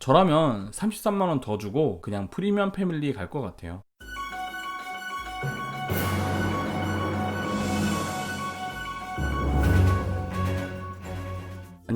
저라면 33만원 더 주고 그냥 프리미엄 패밀리 갈 것 같아요.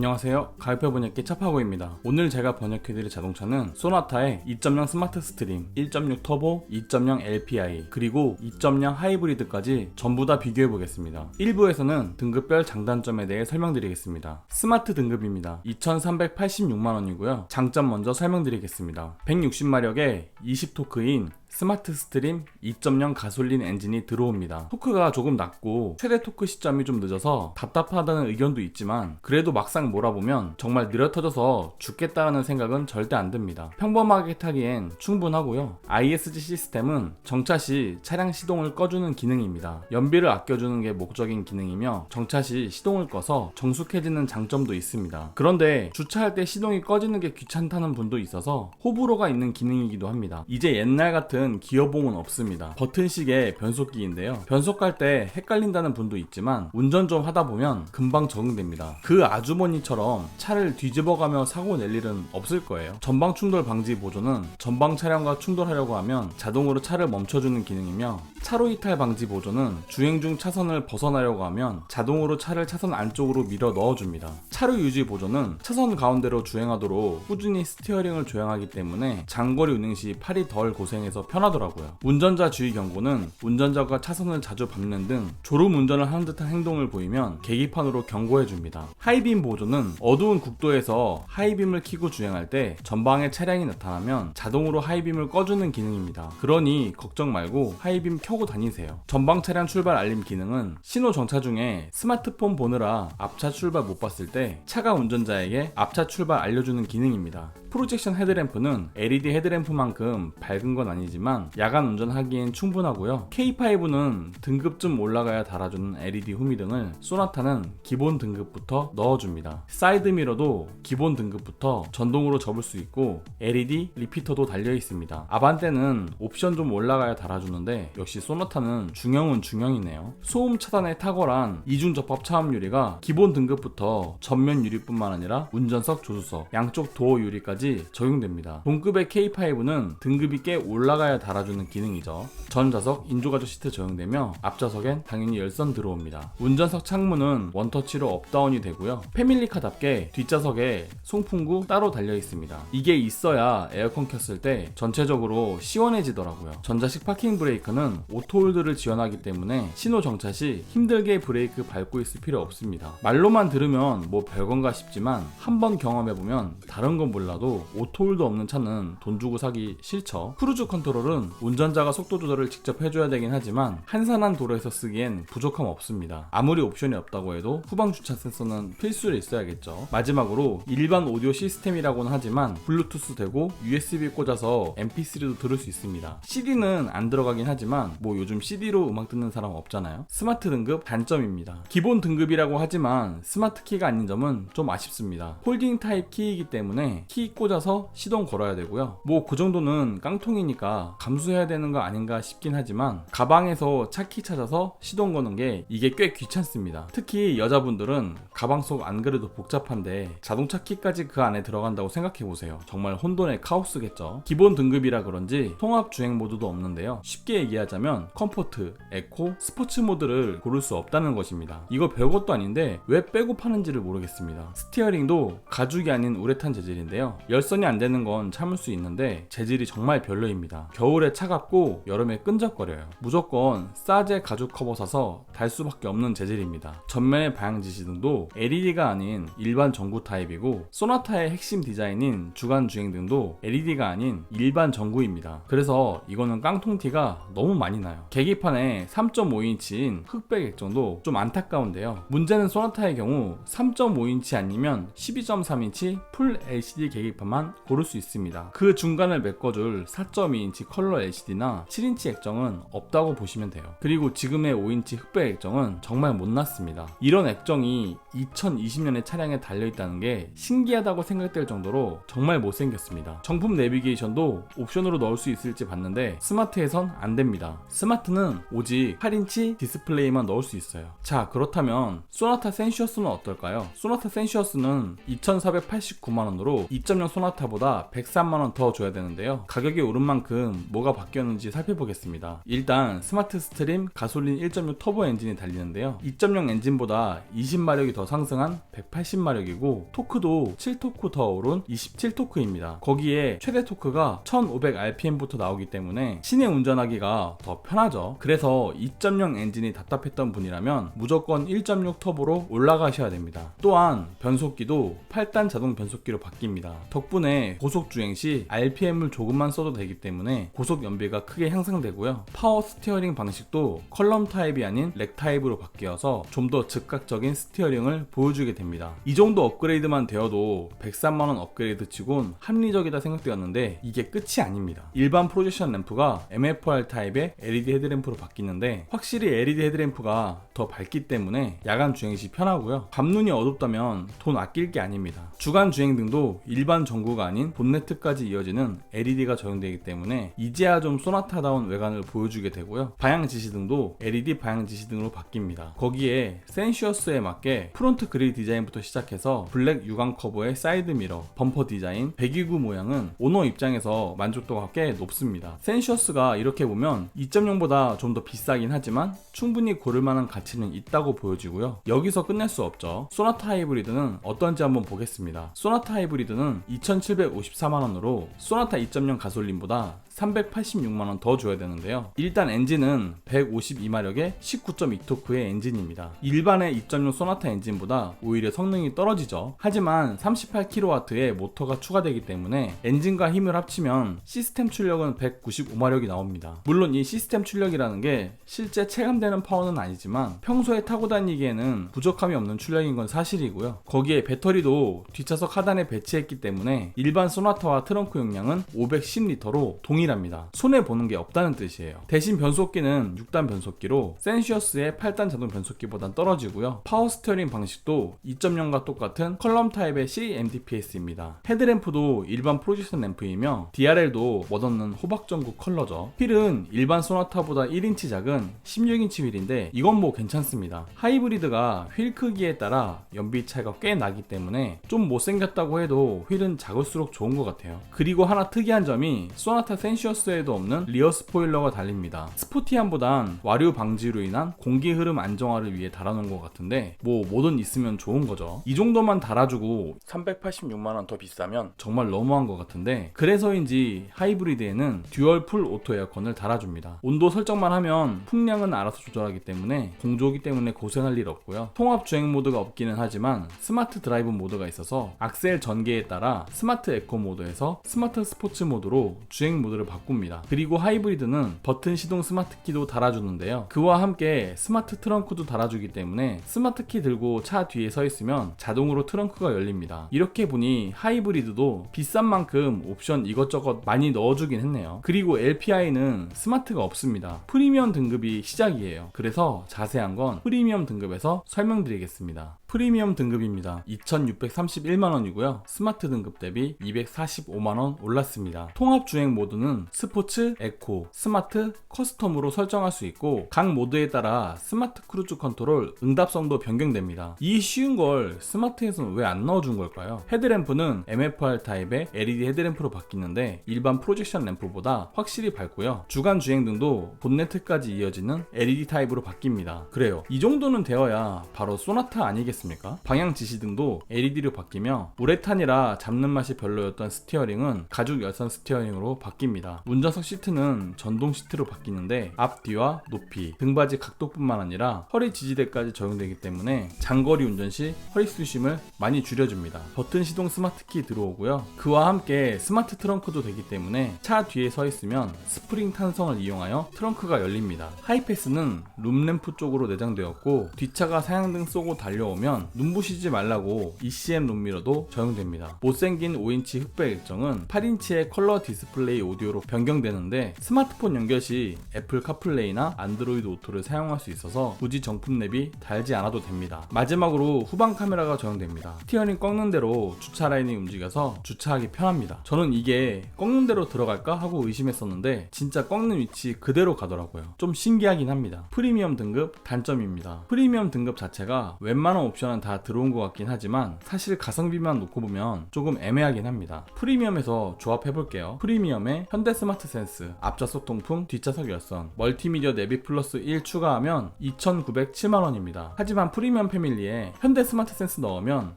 안녕하세요. 가을표 번역기 차파고입니다. 오늘 제가 번역해드릴 자동차는 소나타의 2.0 스마트 스트림, 1.6 터보, 2.0 LPI, 그리고 2.0 하이브리드까지 전부 다 비교해보겠습니다. 1부에서는 등급별 장단점에 대해 설명드리겠습니다. 스마트 등급입니다. 2,386만원이고요. 장점 먼저 설명드리겠습니다. 160마력의 20토크인 스마트 스트림 2.0 가솔린 엔진이 들어옵니다. 토크가 조금 낮고 최대 토크 시점이 좀 늦어서 답답하다는 의견도 있지만 그래도 막상 몰아보면 정말 느려 터져서 죽겠다라는 생각은 절대 안 듭니다. 평범하게 타기엔 충분하고요. ISG 시스템은 정차 시 차량 시동을 꺼주는 기능입니다. 연비를 아껴주는 게 목적인 기능이며 정차 시 시동을 꺼서 정숙해지는 장점도 있습니다. 그런데 주차할 때 시동이 꺼지는 게 귀찮다는 분도 있어서 호불호가 있는 기능이기도 합니다. 이제 옛날 같은 기어봉은 없습니다. 버튼식의 변속기인데요. 변속할 때 헷갈린다는 분도 있지만 운전 좀 하다 보면 금방 적응됩니다. 그 아주머니처럼 차를 뒤집어가며 사고 낼 일은 없을 거예요. 전방 충돌 방지 보조는 전방 차량과 충돌하려고 하면 자동으로 차를 멈춰주는 기능이며 차로 이탈 방지 보조는 주행 중 차선을 벗어나려고 하면 자동으로 차를 차선 안쪽으로 밀어 넣어줍니다. 차로 유지 보조는 차선 가운데로 주행하도록 꾸준히 스티어링을 조향하기 때문에 장거리 운행 시 팔이 덜 고생해서 편하더라고요. 운전자 주의 경고는 운전자가 차선을 자주 밟는 등 졸음 운전을 하는 듯한 행동을 보이면 계기판으로 경고해 줍니다. 하이빔 보조는 어두운 국도에서 하이빔을 켜고 주행할 때 전방에 차량이 나타나면 자동으로 하이빔을 꺼주는 기능입니다. 그러니 걱정 말고 하이빔 켜고 다니세요. 전방 차량 출발 알림 기능은 신호 정차 중에 스마트폰 보느라 앞차 출발 못 봤을 때 차가 운전자에게 앞차 출발 알려주는 기능입니다. 프로젝션 헤드램프는 LED 헤드램프만큼 밝은 건 아니지만 야간 운전하기엔 충분하고요. K5는 등급 좀 올라가야 달아주는 LED 후미등을 소나타는 기본 등급부터 넣어줍니다. 사이드 미러도 기본 등급부터 전동으로 접을 수 있고 LED 리피터도 달려 있습니다. 아반떼는 옵션 좀 올라가야 달아주는데 역시 소나타는 중형은 중형이네요. 소음 차단에 탁월한 이중 접합 차음 유리가 기본 등급부터 전면 유리뿐만 아니라 운전석 조수석 양쪽 도어 유리까지 적용됩니다. 동급의 K5는 등급이 꽤 올라가야 달아주는 기능이죠. 전 좌석 인조가죽 시트 적용되며 앞좌석엔 당연히 열선 들어옵니다. 운전석 창문은 원터치로 업다운이 되고요. 패밀리카답게 뒷좌석에 송풍구 따로 달려 있습니다. 이게 있어야 에어컨 켰을 때 전체적으로 시원해지더라고요. 전자식 파킹 브레이크는 오토홀드를 지원하기 때문에 신호 정차 시 힘들게 브레이크 밟고 있을 필요 없습니다. 말로만 들으면 뭐 별건가 싶지만 한번 경험해보면 다른 건 몰라도 오토홀드 없는 차는 돈 주고 사기 싫죠. 크루즈 컨트롤은 운전자가 속도 조절을 직접 해줘야 되긴 하지만 한산한 도로에서 쓰기엔 부족함 없습니다. 아무리 옵션이 없다고 해도 후방 주차 센서는 필수로 있어야겠죠. 마지막으로 일반 오디오 시스템이라고는 하지만 블루투스 되고 USB 꽂아서 MP3도 들을 수 있습니다. CD는 안 들어가긴 하지만 뭐 요즘 CD로 음악 듣는 사람 없잖아요. 스마트 등급 단점입니다. 기본 등급이라고 하지만 스마트 키가 아닌 점은 좀 아쉽습니다. 홀딩 타입 키이기 때문에 키 꽂 아서 시동 걸어야 되고요. 뭐 그 정도는 깡통이니까 감수해야 되는 거 아닌가 싶긴 하지만 가방에서 차키 찾아서 시동 거는 게 이게 꽤 귀찮습니다. 특히 여자분들은 가방 속 안 그래도 복잡한데 자동차 키까지 그 안에 들어간다고 생각해 보세요. 정말 혼돈의 카오스겠죠. 기본 등급이라 그런지 통합 주행 모드도 없는데요. 쉽게 얘기하자면 컴포트, 에코, 스포츠 모드를 고를 수 없다는 것입니다. 이거 별것도 아닌데 왜 빼고 파는지를 모르겠습니다. 스티어링도 가죽이 아닌 우레탄 재질인데요. 열선이 안 되는 건 참을 수 있는데 재질이 정말 별로입니다. 겨울에 차갑고 여름에 끈적거려요. 무조건 싸제 가죽 커버 사서 달 수밖에 없는 재질입니다. 전면의 방향 지시 등도 LED가 아닌 일반 전구 타입이고 소나타의 핵심 디자인인 주간 주행 등도 LED가 아닌 일반 전구입니다. 그래서 이거는 깡통티가 너무 많이 나요. 계기판에 3.5인치인 흑백 액정도 좀 안타까운데요. 문제는 소나타의 경우 3.5인치 아니면 12.3인치 풀 LCD 계기판 만 고를 수 있습니다. 그 중간을 메꿔줄 4.2인치 컬러 LCD나 7인치 액정은 없다고 보시면 돼요. 그리고 지금의 5인치 흑백 액정은 정말 못났습니다. 이런 액정이 2020년의 차량에 달려있다는 게 신기하다고 생각될 정도로 정말 못생겼습니다. 정품 내비게이션도 옵션으로 넣을 수 있을지 봤는데 스마트에선 안 됩니다. 스마트는 오직 8인치 디스플레이만 넣을 수 있어요. 자, 그렇다면 소나타 센슈어스는 어떨까요? 소나타 센슈어스는 2,489만원으로 2.0 2.0 소나타보다 103만원 더 줘야 되는데요. 가격이 오른 만큼 뭐가 바뀌었는지 살펴보겠습니다. 일단 스마트 스트림 가솔린 1.6 터보 엔진이 달리는데요. 2.0 엔진보다 20마력이 더 상승한 180마력이고 토크도 7토크 더 오른 27토크입니다. 거기에 최대 토크가 1500rpm부터 나오기 때문에 시내 운전하기가 더 편하죠. 그래서 2.0 엔진이 답답했던 분이라면 무조건 1.6 터보로 올라가셔야 됩니다. 또한 변속기도 8단 자동 변속기로 바뀝니다. 덕분에 고속 주행 시 RPM을 조금만 써도 되기 때문에 고속 연비가 크게 향상되고요. 파워 스티어링 방식도 컬럼 타입이 아닌 렉 타입으로 바뀌어서 좀 더 즉각적인 스티어링을 보여주게 됩니다. 이 정도 업그레이드만 되어도 103만원 업그레이드 치곤 합리적이다 생각되었는데 이게 끝이 아닙니다. 일반 프로젝션 램프가 MFR 타입의 LED 헤드램프로 바뀌는데 확실히 LED 헤드램프가 더 밝기 때문에 야간 주행 시 편하고요. 밤눈이 어둡다면 돈 아낄 게 아닙니다. 주간 주행 등도 일반 전구가 아닌 본네트까지 이어지는 LED가 적용되기 때문에 이제야 좀 소나타다운 외관을 보여주게 되고요. 방향 지시등도 LED 방향 지시등으로 바뀝니다. 거기에 센시어스에 맞게 프론트 그릴 디자인부터 시작해서 블랙 유광 커버의 사이드 미러, 범퍼 디자인, 배기구 모양은 오너 입장에서 만족도가 꽤 높습니다. 센시어스가 이렇게 보면 2.0보다 좀 더 비싸긴 하지만 충분히 고를 만한 가치는 있다고 보여지고요. 여기서 끝낼 수 없죠. 소나타 하이브리드는 어떤지 한번 보겠습니다. 소나타 하이브리드는 2,754만원으로 소나타 2.0 가솔린보다 386만원 더 줘야 되는데요. 일단 엔진은 152마력의 19.2토크의 엔진입니다. 일반의 2.6 소나타 엔진보다 오히려 성능이 떨어지죠. 하지만 38kW의 모터가 추가되기 때문에 엔진과 힘을 합치면 시스템 출력은 195마력이 나옵니다. 물론 이 시스템 출력이라는 게 실제 체감되는 파워는 아니지만 평소에 타고 다니기에는 부족함이 없는 출력인 건 사실이고요. 거기에 배터리도 뒷차석 하단에 배치했기 때문에 일반 소나타와 트렁크 용량은 510리터로 동일 동일합니다. 손해 보는 게 없다는 뜻이에요. 대신 변속기는 6단 변속기로 센시어스의 8단 자동 변속기보단 떨어지고요. 파워 스티어링 방식도 2.0과 똑같은 컬럼 타입의 CMDPS입니다. 헤드램프도 일반 프로젝션 램프이며 DRL도 멋없는 호박 전구 컬러죠. 휠은 일반 소나타보다 1인치 작은 16인치 휠인데 이건 뭐 괜찮습니다. 하이브리드가 휠 크기에 따라 연비 차이가 꽤 나기 때문에 좀 못생겼다고 해도 휠은 작을수록 좋은 것 같아요. 그리고 하나 특이한 점이 소나타 센 센시어스에도 없는 리어 스포일러가 달립니다. 스포티함보단 와류 방지로 인한 공기 흐름 안정화를 위해 달아놓은 것 같은데 뭐 뭐든 있으면 좋은 거죠. 이 정도만 달아주고 386만원 더 비싸면 정말 너무한 것 같은데 그래서인지 하이브리드에는 듀얼 풀 오토 에어컨을 달아줍니다. 온도 설정만 하면 풍량은 알아서 조절하기 때문에 공조기 때문에 고생할 일 없고요. 통합 주행 모드가 없기는 하지만 스마트 드라이브 모드가 있어서 악셀 전개에 따라 스마트 에코 모드에서 스마트 스포츠 모드로 주행 모드를 바꿉니다. 그리고 하이브리드는 버튼 시동 스마트 키도 달아주는데요. 그와 함께 스마트 트렁크도 달아주기 때문에 스마트 키 들고 차 뒤에 서 있으면 자동으로 트렁크가 열립니다. 이렇게 보니 하이브리드도 비싼 만큼 옵션 이것저것 많이 넣어주긴 했네요. 그리고 LPI는 스마트가 없습니다. 프리미엄 등급이 시작이에요. 그래서 자세한 건 프리미엄 등급에서 설명드리겠습니다. 프리미엄 등급입니다. 2,631만원이고요. 스마트 등급 대비 245만원 올랐습니다. 통합 주행 모드는 스포츠, 에코, 스마트, 커스텀으로 설정할 수 있고 각 모드에 따라 스마트 크루즈 컨트롤 응답성도 변경됩니다. 이 쉬운 걸 스마트에서는 왜 안 넣어준 걸까요? 헤드램프는 MFR 타입의 LED 헤드램프로 바뀌는데 일반 프로젝션 램프보다 확실히 밝고요. 주간 주행 등도 본네트까지 이어지는 LED 타입으로 바뀝니다. 그래요. 이 정도는 되어야 바로 소나타 아니겠습니까? 방향 지시등도 LED로 바뀌며 우레탄이라 잡는 맛이 별로였던 스티어링은 가죽 열선 스티어링으로 바뀝니다. 운전석 시트는 전동 시트로 바뀌는데 앞, 뒤와 높이, 등받이 각도뿐만 아니라 허리 지지대까지 적용되기 때문에 장거리 운전 시 허리 수심을 많이 줄여줍니다. 버튼 시동 스마트 키 들어오고요. 그와 함께 스마트 트렁크도 되기 때문에 차 뒤에 서 있으면 스프링 탄성을 이용하여 트렁크가 열립니다. 하이패스는 룸램프 쪽으로 내장되었고 뒷차가 사양등 쏘고 달려오면 눈부시지 말라고 ECM 룸미러도 적용됩니다. 못생긴 5인치 흑백 일정은 8인치의 컬러 디스플레이 오디오로 변경되는데 스마트폰 연결 시 애플 카플레이나 안드로이드 오토를 사용할 수 있어서 굳이 정품 랩이 달지 않아도 됩니다. 마지막으로 후방 카메라가 적용됩니다. 스티어링 꺾는 대로 주차 라인이 움직여서 주차하기 편합니다. 저는 이게 꺾는 대로 들어갈까 하고 의심했었는데 진짜 꺾는 위치 그대로 가더라고요. 좀 신기하긴 합니다. 프리미엄 등급 단점입니다. 프리미엄 등급 자체가 웬만한 옵션 옵션은 다 들어온 것 같긴 하지만 사실 가성비만 놓고 보면 조금 애매하긴 합니다. 프리미엄에서 조합해볼게요. 프리미엄에 현대 스마트 센스, 앞좌석 통풍, 뒷좌석 열선, 멀티미디어 내비 플러스 1 추가하면 2,907만원입니다. 하지만 프리미엄 패밀리에 현대 스마트 센스 넣으면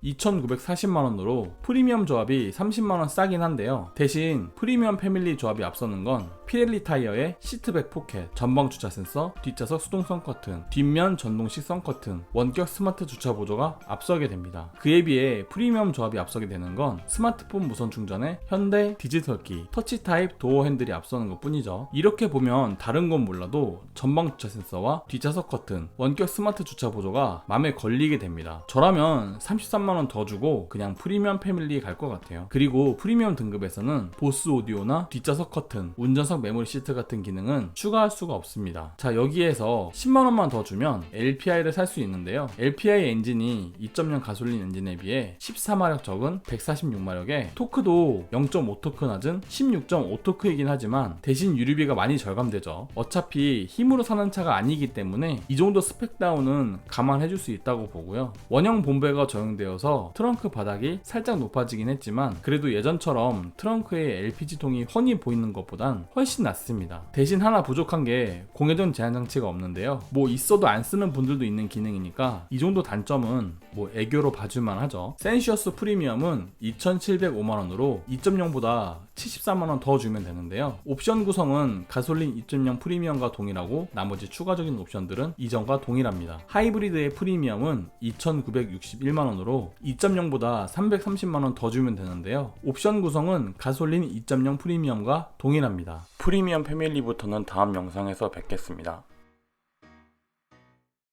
2,940만원으로 프리미엄 조합이 30만원 싸긴 한데요. 대신 프리미엄 패밀리 조합이 앞서는 건 피렐리 타이어의 시트백 포켓, 전방 주차 센서, 뒷좌석 수동선 커튼, 뒷면 전동식 선 커튼, 원격 스마트 주차 보 조가 앞서게 됩니다. 그에 비해 프리미엄 조합이 앞서게 되는 건 스마트폰 무선 충전에 현대 디지털 키, 터치 타입 도어 핸들이 앞서는 것 뿐이죠. 이렇게 보면 다른 건 몰라도 전방 주차 센서와 뒷좌석 커튼, 원격 스마트 주차 보조가 마음에 걸리게 됩니다. 저라면 33만원 더 주고 그냥 프리미엄 패밀리에 갈것 같아요. 그리고 프리미엄 등급에서는 보스 오디오나 뒷좌석 커튼, 운전석 메모리 시트 같은 기능은 추가할 수가 없습니다. 자, 여기에서 10만원만 더 주면 LPI를 살 수 있는데요. LPI 엔진 이 2.0 가솔린 엔진에 비해 14마력 적은 146마력에 토크도 0.5토크 낮은 16.5토크이긴 하지만 대신 유류비가 많이 절감되죠. 어차피 힘으로 사는 차가 아니기 때문에 이 정도 스펙 다운은 감안해줄 수 있다고 보고요. 원형 본배가 적용되어서 트렁크 바닥이 살짝 높아지긴 했지만 그래도 예전처럼 트렁크에 LPG통이 훤히 보이는 것보단 훨씬 낫습니다. 대신 하나 부족한 게 공회전 제한 장치가 없는데요. 뭐 있어도 안 쓰는 분들도 있는 기능이니까 이 정도 단점 은 뭐 애교로 봐줄만 하죠. 센시어스 프리미엄은 2,705만원으로 2.0보다 74만원 더 주면 되는데요. 옵션 구성은 가솔린 2.0 프리미엄과 동일하고 나머지 추가적인 옵션들은 이전과 동일합니다. 하이브리드의 프리미엄은 2,961만원으로 2.0보다 330만원 더 주면 되는데요. 옵션 구성은 가솔린 2.0 프리미엄과 동일합니다. 프리미엄 패밀리부터는 다음 영상에서 뵙겠습니다.